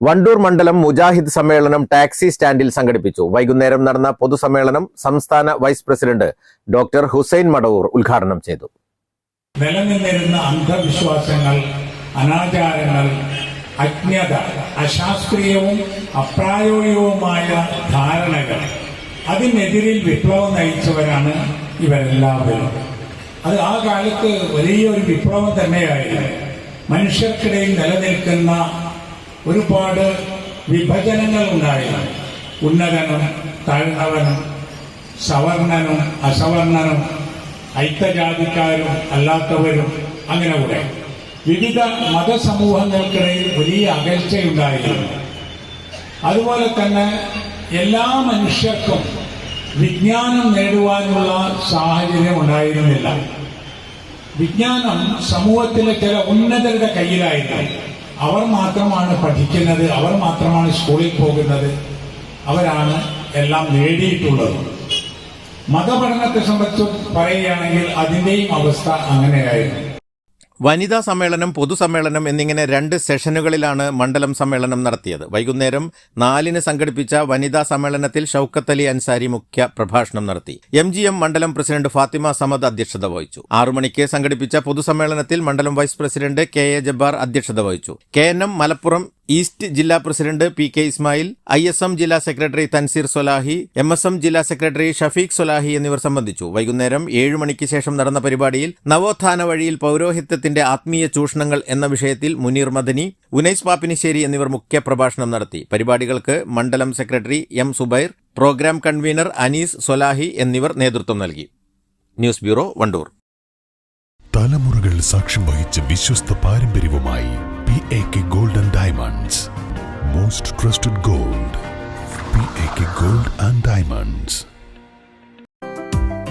വണ്ടൂർ മണ്ഡലം മുജാഹിദ് സമ്മേളനം ടാക്സി സ്റ്റാൻഡിൽ സംഘടിപ്പിച്ചു. വൈകുന്നേരം നടന്ന പൊതുസമ്മേളനം സംസ്ഥാന vice president doctor Hussain Madavoor ഉദ്ഘാടനം ചെയ്തു. നിലനിന്നിരുന്ന അന്ധവിശ്വാസങ്ങൾ അനാചാരങ്ങൾ അജ്ഞത അശാസ്ത്രീയവും അപ്രായോഗികവുമായ ധാരണകൾ അതിനെതിരിൽ വിപ്ലവം നയിച്ചവരാണ് ഇവരെല്ലാവരും. അത് ആ കാലത്ത് വലിയൊരു വിപ്ലവം തന്നെയായിരുന്നു. മനുഷ്യർക്കിടയിൽ നിലനിൽക്കുന്ന ഒരുപാട് വിഭജനങ്ങൾ ഉണ്ടായിരുന്നു. ഉന്നതനും താഴ്ന്നവനും സവർണനും അസവർണനും ഐക്യജാതിക്കാരും അല്ലാത്തവരും അങ്ങനെ കൂടെ. വിവിധ മതസമൂഹങ്ങൾക്കിടയിൽ വലിയ അകൽച്ചയുണ്ടായിരുന്നു. അതുപോലെ തന്നെ എല്ലാ മനുഷ്യർക്കും വിജ്ഞാനം നേടുവാനുള്ള സാഹചര്യം ഉണ്ടായിരുന്നില്ല. വിജ്ഞാനം സമൂഹത്തിലെ ചില ഉന്നതരുടെ കയ്യിലായിരുന്നു. അവർ മാത്രമാണ് പഠിക്കുന്നത് അവർ മാത്രമാണ് സ്കൂളിൽ പോകുന്നത്. അവരാണ് എല്ലാം നേടിയിട്ടുള്ളത്. മതപഠനത്തെ സംബന്ധിച്ച് പറയുകയാണെങ്കിൽ അതിന്റെയും അവസ്ഥ അങ്ങനെയായിരുന്നു. വനിതാ സമ്മേളനം പൊതുസമ്മേളനം എന്നിങ്ങനെ രണ്ട് സെഷനുകളിലാണ് മണ്ഡലം സമ്മേളനം നടത്തിയത്. വൈകുന്നേരം നാലിന് സംഘടിപ്പിച്ച വനിതാ സമ്മേളനത്തിൽ ഷൌക്കത്ത് അലി അൻസാരി മുഖ്യ പ്രഭാഷണം നടത്തി. എം ജി എം മണ്ഡലം പ്രസിഡന്റ് ഫാത്തിമ സമദ് അധ്യക്ഷത വഹിച്ചു. ആറു മണിക്ക് സംഘടിപ്പിച്ച പൊതുസമ്മേളനത്തിൽ മണ്ഡലം vice president K A Jabbar അധ്യക്ഷത വഹിച്ചു. K N M Malappuram east ജില്ലാ president P K Ismail I S M ജില്ലാ secretary Tanseer Solahi M S M ജില്ലാ സെക്രട്ടറി ഷഫീഖ് സൊലാഹി എന്നിവർ സംബന്ധിച്ചു. വൈകുന്നേരം ഏഴ് മണിക്ക് ശേഷം നടന്ന പരിപാടിയിൽ നവോത്ഥാന വഴിയിൽ പൗരോഹിത്യത്തിന്റെ ആത്മീയ ചൂഷണങ്ങൾ എന്ന വിഷയത്തിൽ മുനീർ മദനി ഉനൈസ് പാപ്പിനിശ്ശേരി എന്നിവർ മുഖ്യ പ്രഭാഷണം നടത്തി. പരിപാടികൾക്ക് മണ്ഡലം secretary M Subair program convener Anees Solahi എന്നിവർ നേതൃത്വം നൽകി. News bureau Wandoor. തലമുറകൾ സാക്ഷ്യം വഹിച്ച വിശ്വസ്ത പാരമ്പര്യവുമായി P A K golden diamonds most trusted gold P A K gold and diamonds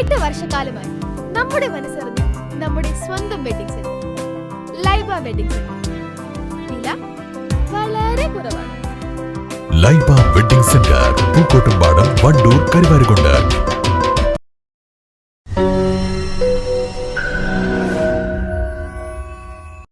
എട്ട് വർഷക്കാലമായി നമ്മുടെ മനസ്സറിഞ്ഞ് നമ്മുടെ സ്വന്തം wedding centre Laiba wedding centre വില വളരെ കുറവാണ്. Laiba wedding centre Pookkottumpadam Wandoor Karuvarakundu.